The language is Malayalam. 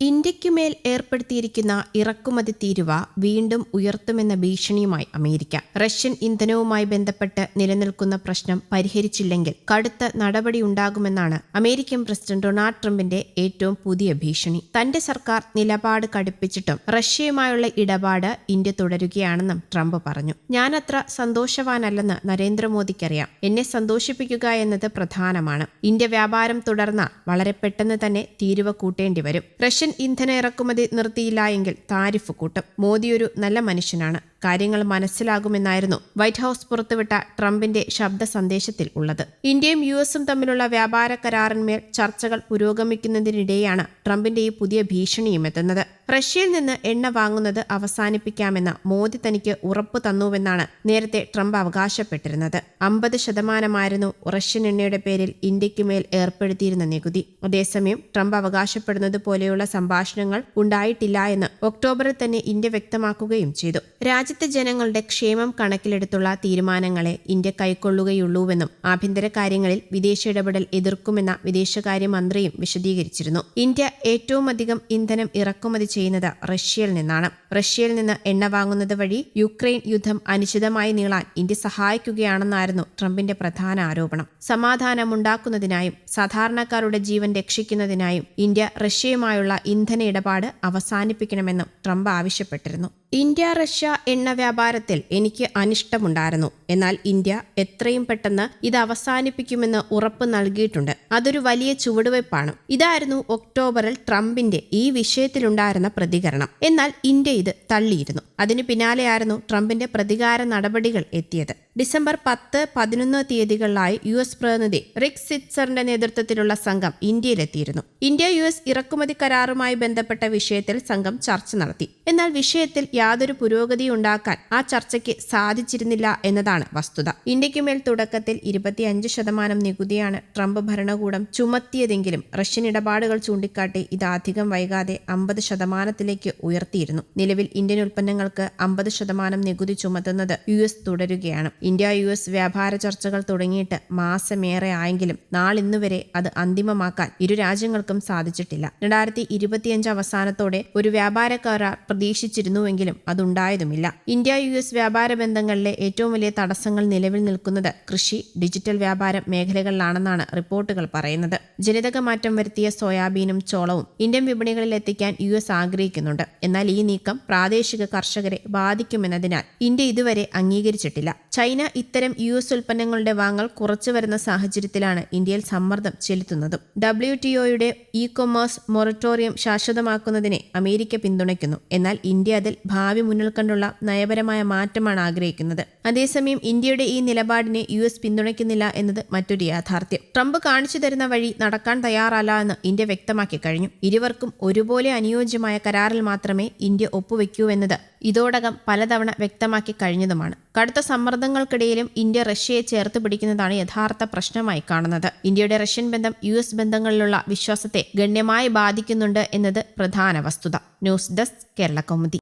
ഇന്ത്യയ്ക്കുമേൽ ഏർപ്പെടുത്തിയിരിക്കുന്ന ഇറക്കുമതി തീരുവ വീണ്ടും ഉയർത്തുമെന്ന ഭീഷണിയുമായി അമേരിക്ക. റഷ്യൻ ഇന്ധനവുമായി ബന്ധപ്പെട്ട് നിലനിൽക്കുന്ന പ്രശ്നം പരിഹരിച്ചില്ലെങ്കിൽ കടുത്ത നടപടിയുണ്ടാകുമെന്നാണ് അമേരിക്കൻ പ്രസിഡന്റ് ഡൊണാൾഡ് ട്രംപിന്റെ ഏറ്റവും പുതിയ ഭീഷണി. തന്റെ സർക്കാർ നിലപാട് കടുപ്പിച്ചിട്ടും റഷ്യയുമായുള്ള ഇടപാട് ഇന്ത്യ തുടരുകയാണെന്നും ട്രംപ് പറഞ്ഞു. ഞാനത്ര സന്തോഷവാനല്ലെന്ന് നരേന്ദ്രമോദിക്കറിയാം. എന്നെ സന്തോഷിപ്പിക്കുക എന്നത് പ്രധാനമാണ്. ഇന്ത്യ വ്യാപാരം തുടർന്നാൽ വളരെ പെട്ടെന്ന് തന്നെ തീരുവ കൂട്ടേണ്ടി വരും റഷ്യൻ ഇന്ധന ഇറക്കുമതി നിർത്തിയില്ല എങ്കിൽ താരിഫ് കൂട്ടും. മോദി ഒരു നല്ല മനുഷ്യനാണ്. കാര്യങ്ങൾ മനസ്സിലാകുമെന്നായിരുന്നു വൈറ്റ് ഹൌസ് പുറത്തുവിട്ട ട്രംപിന്റെ ശബ്ദ സന്ദേശത്തിൽ ഉള്ളത്. ഇന്ത്യയും യു എസും തമ്മിലുള്ള വ്യാപാര കരാറിന്മേൽ ചർച്ചകൾ പുരോഗമിക്കുന്നതിനിടെയാണ് ട്രംപിന്റെ ഈ പുതിയ ഭീഷണിയും എത്തുന്നത്. റഷ്യയിൽ നിന്ന് എണ്ണ വാങ്ങുന്നത് അവസാനിപ്പിക്കാമെന്ന മോദി തനിക്ക് ഉറപ്പ് തന്നുവെന്നാണ് നേരത്തെ ട്രംപ് അവകാശപ്പെട്ടിരുന്നത്. അമ്പത് ശതമാനമായിരുന്നു റഷ്യൻ എണ്ണയുടെ പേരിൽ ഇന്ത്യയ്ക്ക് മേൽ ഏർപ്പെടുത്തിയിരുന്ന നികുതി. അതേസമയം ട്രംപ് അവകാശപ്പെടുന്നത് പോലെയുള്ള സംഭാഷണങ്ങൾ ഉണ്ടായിട്ടില്ല എന്ന് ഒക്ടോബറിൽ തന്നെ ഇന്ത്യ വ്യക്തമാക്കുകയും ചെയ്തു. രാജ്യത്തെ ജനങ്ങളുടെ ക്ഷേമം കണക്കിലെടുത്തുള്ള തീരുമാനങ്ങളെ ഇന്ത്യ കൈക്കൊള്ളുകയുള്ളൂവെന്നും ആഭ്യന്തര കാര്യങ്ങളിൽ വിദേശ ഇടപെടൽ എതിർക്കുമെന്ന വിദേശകാര്യമന്ത്രിയും വിശദീകരിച്ചിരുന്നു. ഇന്ത്യ ഏറ്റവും അധികം ഇന്ധനം ഇറക്കുമതി ചെയ്യുന്നത് റഷ്യയിൽ നിന്നാണ്. റഷ്യയിൽ നിന്ന് എണ്ണ വാങ്ങുന്നത് വഴി യുക്രൈൻ യുദ്ധം അനിശ്ചിതമായി നീളാൻ ഇന്ത്യ സഹായിക്കുകയാണെന്നായിരുന്നു ട്രംപിന്റെ പ്രധാന ആരോപണം. സമാധാനമുണ്ടാക്കുന്നതിനായും സാധാരണക്കാരുടെ ജീവൻ രക്ഷിക്കുന്നതിനായും ഇന്ത്യ റഷ്യയുമായുള്ള ഇന്ധന ഇടപാട് അവസാനിപ്പിക്കണമെന്നും ട്രംപ് ആവശ്യപ്പെട്ടിരുന്നു. ഇന്ത്യ റഷ്യ എണ്ണ വ്യാപാരത്തിൽ എനിക്ക് അനിഷ്ടമുണ്ടായിരുന്നു. എന്നാൽ ഇന്ത്യ എത്രയും പെട്ടെന്ന് ഇത് അവസാനിപ്പിക്കുമെന്ന് ഉറപ്പ് നൽകിയിട്ടുണ്ട്. അതൊരു വലിയ ചുവടുവയ്പ്പാണ് ഇതായിരുന്നു ഒക്ടോബറിൽ ട്രംപിന്റെ ഈ വിഷയത്തിലുണ്ടായിരുന്ന പ്രതികരണം. എന്നാൽ ഇന്ത്യ ഇത് തള്ളിയിരുന്നു. അതിനു പിന്നാലെയായിരുന്നു ട്രംപിന്റെ പ്രതികാര നടപടികൾ എത്തിയത്. ഡിസംബർ പത്ത് പതിനൊന്ന് തീയതികളിലായി യു എസ് പ്രതിനിധി റിക് സിറ്റ്സറിന്റെ നേതൃത്വത്തിലുള്ള സംഘം ഇന്ത്യയിലെത്തിയിരുന്നു. ഇന്ത്യ യു എസ് ഇറക്കുമതി കരാറുമായി ബന്ധപ്പെട്ട വിഷയത്തിൽ സംഘം ചർച്ച നടത്തി. എന്നാൽ വിഷയത്തിൽ യാതൊരു പുരോഗതി ഉണ്ടാക്കാൻ ആ ചർച്ചയ്ക്ക് സാധിച്ചിരുന്നില്ല എന്നതാണ് വസ്തുത. ഇന്ത്യക്കുമേൽ തുടക്കത്തിൽ ഇരുപത്തിയഞ്ച് ശതമാനം നികുതിയാണ് ട്രംപ് ഭരണകൂടം ചുമത്തിയതെങ്കിലും റഷ്യൻ ഇടപാടുകൾ ചൂണ്ടിക്കാട്ടി ഇത് അധികം വൈകാതെ അമ്പത് ശതമാനത്തിലേക്ക് ഉയർത്തിയിരുന്നു. നിലവിൽ ഇന്ത്യൻ ഉൽപ്പന്നങ്ങൾക്ക് അമ്പത് ശതമാനം നികുതി ചുമത്തുന്നത് യു എസ് തുടരുകയാണ്. ഇന്ത്യ യു എസ് വ്യാപാര ചർച്ചകൾ തുടങ്ങിയിട്ട് മാസമേറെ ആയെങ്കിലും നാളിന്നുവരെ അത് അന്തിമമാക്കാൻ ഇരു രാജ്യങ്ങൾക്കും സാധിച്ചിട്ടില്ല. രണ്ടായിരത്തി ഇരുപത്തിയഞ്ച് അവസാനത്തോടെ ഒരു വ്യാപാര കരാർ പ്രതീക്ഷിച്ചിരുന്നുവെങ്കിലും അതുണ്ടായതുമില്ല. ഇന്ത്യ യു എസ് വ്യാപാര ബന്ധങ്ങളിലെ ഏറ്റവും വലിയ തടസ്സങ്ങൾ നിലവിൽ നിൽക്കുന്നത് കൃഷി ഡിജിറ്റൽ വ്യാപാര മേഖലകളിലാണെന്നാണ് റിപ്പോർട്ടുകൾ പറയുന്നത്. ജനിതക മാറ്റം വരുത്തിയ സോയാബീനും ചോളവും ഇന്ത്യൻ വിപണികളിൽ എത്തിക്കാൻ യു എസ് ആഗ്രഹിക്കുന്നുണ്ട്. എന്നാൽ ഈ നീക്കം പ്രാദേശിക കർഷകരെ ബാധിക്കുമെന്നതിനാൽ ഇന്ത്യ ഇതുവരെ അംഗീകരിച്ചിട്ടില്ല. ചൈന ഇത്തരം യു എസ് ഉൽപ്പന്നങ്ങളുടെ വാങ്ങൽ കുറച്ചു വരുന്ന സാഹചര്യത്തിലാണ് ഇന്ത്യയിൽ സമ്മർദ്ദം ചെലുത്തുന്നതും. ഡബ്ല്യു ടി ഒയുടെ ഇ കൊമേഴ്സ് മൊറട്ടോറിയം ശാശ്വതമാക്കുന്നതിനെ അമേരിക്ക പിന്തുണയ്ക്കുന്നു. എന്നാൽ ഇന്ത്യ അതിൽ ഭാവി മുന്നിൽ കണ്ടുള്ള നയപരമായ മാറ്റമാണ് ആഗ്രഹിക്കുന്നത്. അതേസമയം ഇന്ത്യയുടെ ഈ നിലപാടിനെ യു എസ് പിന്തുണയ്ക്കുന്നില്ല എന്നത് മറ്റൊരു യാഥാർത്ഥ്യം. ട്രംപ് കാണിച്ചു തരുന്ന വഴി നടക്കാൻ തയ്യാറല്ല എന്ന് ഇന്ത്യ വ്യക്തമാക്കി കഴിഞ്ഞു. ഇരുവർക്കും ഒരുപോലെ അനുയോജ്യമായ കരാറിൽ മാത്രമേ ഇന്ത്യ ഒപ്പുവെക്കൂ എന്നത് ഇതോടകം പലതവണ വ്യക്തമാക്കി കഴിഞ്ഞതുമാണ്. കടുത്ത സമ്മർദ്ദങ്ങൾക്കിടയിലും ഇന്ത്യ റഷ്യയെ ചേർത്ത് പിടിക്കുന്നതാണ് യഥാർത്ഥ പ്രശ്നമായി കാണുന്നത്. ഇന്ത്യയുടെ റഷ്യൻ ബന്ധം യു എസ് ബന്ധങ്ങളിലുള്ള വിശ്വാസത്തെ ഗണ്യമായി ബാധിക്കുന്നുണ്ട് എന്നത് പ്രധാന വസ്തുത. News desk Kerala Kaumudi